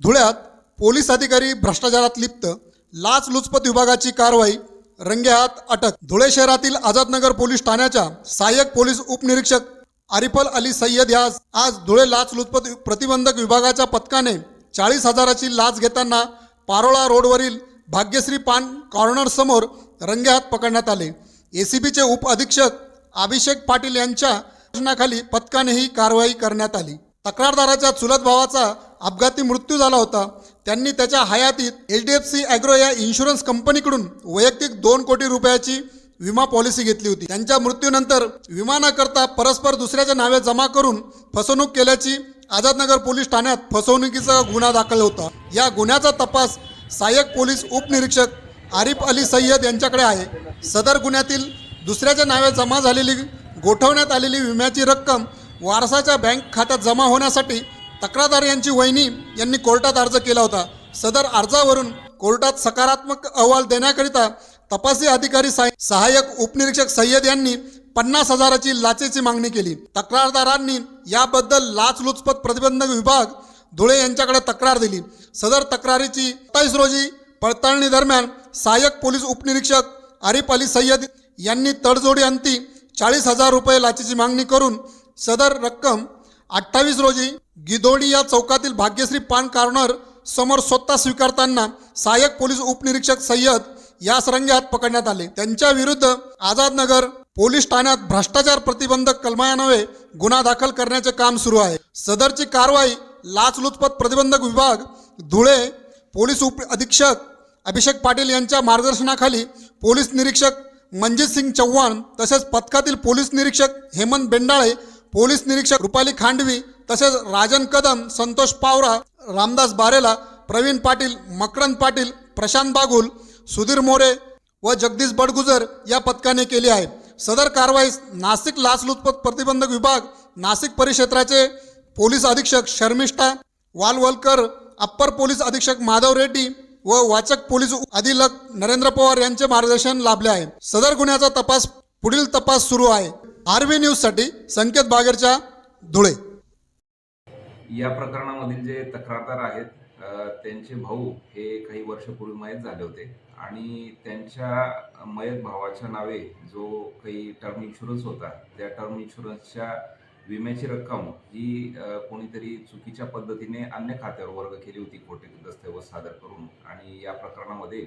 धुळ्यात पोलीस अधिकारी भ्रष्टाचारात लिप्त लाचलुचपत विभागाची कारवाई रंगेहात अटक. धुळे शहरातील आझादनगर पोलीस ठाण्याच्या सहाय्यक पोलीस उपनिरीक्षक आरिफल अली सय्यद यास आज धुळे लाचलुचपत प्रतिबंधक विभागाच्या पथकाने चाळीस हजाराची लाच घेताना पारोळा रोडवरील भाग्यश्री पान कॉर्नर समोर रंगेहात पकडण्यात आले. एसीबीचे उप अधीक्षक अभिषेक पाटील यांच्या सूचनाखाली पथकाने ही कारवाई करण्यात आली. तक्रारदाराच्या चुलत भावाचा अपघाती मृत्यू झाला होता. त्यांनी त्याच्या हयातीत H D F C agro या इन्शुरन्स कंपनीकडून वैयक्तिक दोन कोटी रुपयाची विमा पॉलिसी घेतली होती. त्यांच्या मृत्यूनंतर विमा न करता परस्पर दुसऱ्याच्या नावे जमा करून फसवणूक केल्याची आझादनगर पोलीस ठाण्यात फसवणुकीचा गुन्हा दाखल होता. या गुन्ह्याचा तपास सहाय्यक पोलीस उपनिरीक्षक आरिफ अली सय्यद यांच्याकडे आहे. सदर गुन्ह्यातील दुसऱ्याच्या नावे जमा झालेली गोठवण्यात आलेली विम्याची रक्कम वारसाच्या बँक खात्यात जमा होण्यासाठी तक्रारदार यांची वहिनी यांनी कोर्टात अर्ज केला होता. सदर अर्जावरून कोर्टात सकारात्मक अहवाल देण्याकरिता तपासी अधिकारी सहाय्यक उपनिरीक्षक सय्यद यांनी पन्नास हजाराची लाचेची मागणी केली. तक्रारदारांनी याबद्दल लाचलुचपत प्रतिबंधक विभाग धुळे यांच्याकडे तक्रार दिली. सदर तक्रारीची सत्तावीस रोजी पडताळणी दरम्यान सहाय्यक पोलीस उपनिरीक्षक आरिफ अली सय्यद यांनी तडजोडी अंती चाळीस हजार रुपये लाचेची मागणी करून सदर रक्कम अठ्ठावीस रोजी गिदोडी या चौकातील भाग्यश्री पान कार्नर समोर स्वतः स्वीकारताना सहाय्यक पोलीस उपनिरीक्षक सय्यद या रंगेहात पकडण्यात आले. त्यांच्या विरुद्ध आझादनगर पोलीस ठाण्यात भ्रष्टाचार प्रतिबंधक कलमायानवे गुन्हा दाखल करण्याचे काम सुरू आहे. सदरची कारवाई लाचलुचपत प्रतिबंधक विभाग धुळे पोलीस उप अधीक्षक अभिषेक पाटील यांच्या मार्गदर्शनाखाली पोलीस निरीक्षक मनजित सिंग चव्हाण तसेच पथकातील पोलीस निरीक्षक हेमंत बेंडाळे पोलीस निरीक्षक रुपाली खांडवी तसेच राजन कदम संतोष पावरा रामदास बारेला प्रवीण पाटील मकरंद पाटील प्रशांत बागुल सुधीर मोरे व जगदीश बडगुजर या पथकाने केली आहे. सदर कारवाईस नाशिक लाचलुचपत प्रतिबंधक विभाग नाशिक परिक्षेत्राचे पोलीस अधीक्षक शर्मिष्ठा वालवलकर अप्पर पोलीस अधीक्षक माधव रेड्डी व वाचक पोलीस अधिलक नरेंद्र पवार यांचे मार्गदर्शन लाभले आहे. सदर गुन्ह्याचा तपास पुढील तपास सुरू आहे. आर व्ही न्यूजसाठी संकेत बागेरच्या धुळे. या प्रकरणामधील जे तक्रारदार आहेत त्यांचे भाऊ हे काही वर्षपूर्वी मयत झाले होते. आणि त्यांच्या मयत भावाच्या नावे जो काही टर्म इन्शुरन्स होता त्या टर्म इन्शुरन्सच्या विम्याची रक्कम ही कोणीतरी चुकीच्या पद्धतीने अन्य खात्यावर वर्ग केली होती खोटे दस्तऐवज सादर करून. आणि या प्रकरणामध्ये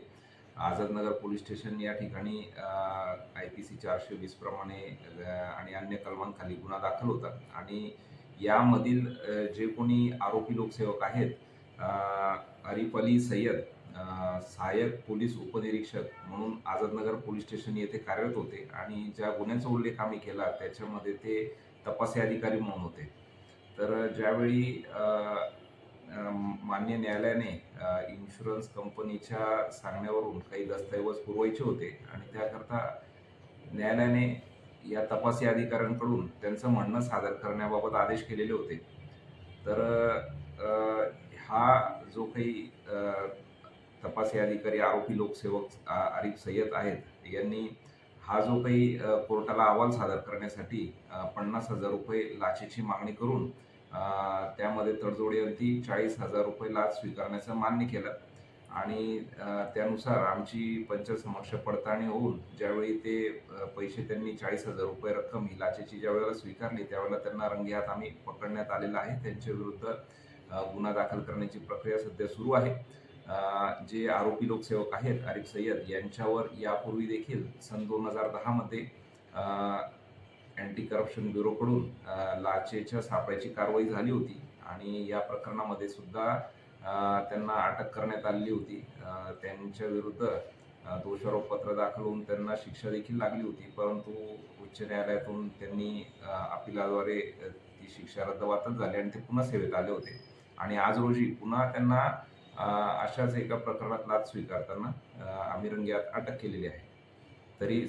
आझादनगर पोलीस स्टेशन या ठिकाणी आय पी सी चारशे वीस प्रमाणे आणि अन्य कलमांखाली गुन्हा दाखल होता. आणि यामधील जे कोणी आरोपी लोकसेवक आहेत अरिफ अली सय्यद सहाय्यक पोलीस उपनिरीक्षक म्हणून आझादनगर पोलीस स्टेशन येथे कार्यरत होते आणि ज्या गुन्ह्याचा उल्लेख आम्ही केला त्याच्यामध्ये ते तपासी अधिकारी म्हणून होते. तर ज्यावेळी मान्य न्यायालयाने इन्शुरन्स कंपनीच्या सांगण्यावरून काही दस्तऐवज पुरवायचे होते आणि त्याकरता न्यायालयाने या तपासी अधिकाऱ्यांकडून त्यांचं म्हणणं सादर करण्याबाबत आदेश केलेले होते. तर हा जो काही तपासी अधिकारी आरोपी लोकसेवक आरिफ सय्यद आहेत यांनी हा जो काही कोर्टाला अहवाल सादर करण्यासाठी पन्नास हजार रुपये लाचेची मागणी करून त्यामध्ये तडजोडी अंती चाळीस हजार रुपये लाच स्वीकारण्याचं मान्य केलं. आणि त्यानुसार आमची पंच समक्ष पडताळणी होऊन ज्यावेळी ते पैसे त्यांनी चाळीस हजार रुपये रक्कम ही लाचेची ज्यावेळेला स्वीकारली त्यावेळेला त्यांना रंगेहात आम्ही पकडण्यात आलेला आहे. त्यांच्या विरुद्ध गुन्हा दाखल करण्याची प्रक्रिया सध्या सुरू आहे. जे आरोपी लोकसेवक आहेत आरिफ सय्यद यांच्यावर यापूर्वी देखील सन दोन हजार दहामध्ये अँटी करप्शन ब्युरोकडून लाचेच्या सापळ्याची कारवाई झाली होती आणि या प्रकरणामध्ये सुद्धा त्यांना अटक करण्यात आलेली होती. त्यांच्या विरुद्ध दोषारोपपत्र दाखल होऊन त्यांना शिक्षा देखील लागली होती. परंतु उच्च न्यायालयातून त्यांनी अपिलाद्वारे ती शिक्षा रद्दबातल झाली आणि ते पुन्हा सेवेत आले होते. आणि आज रोजी पुन्हा त्यांना अशाच एका प्रकरणात लाच स्वीकारताना अ, आम्ही अटक केलेली आहे. तरी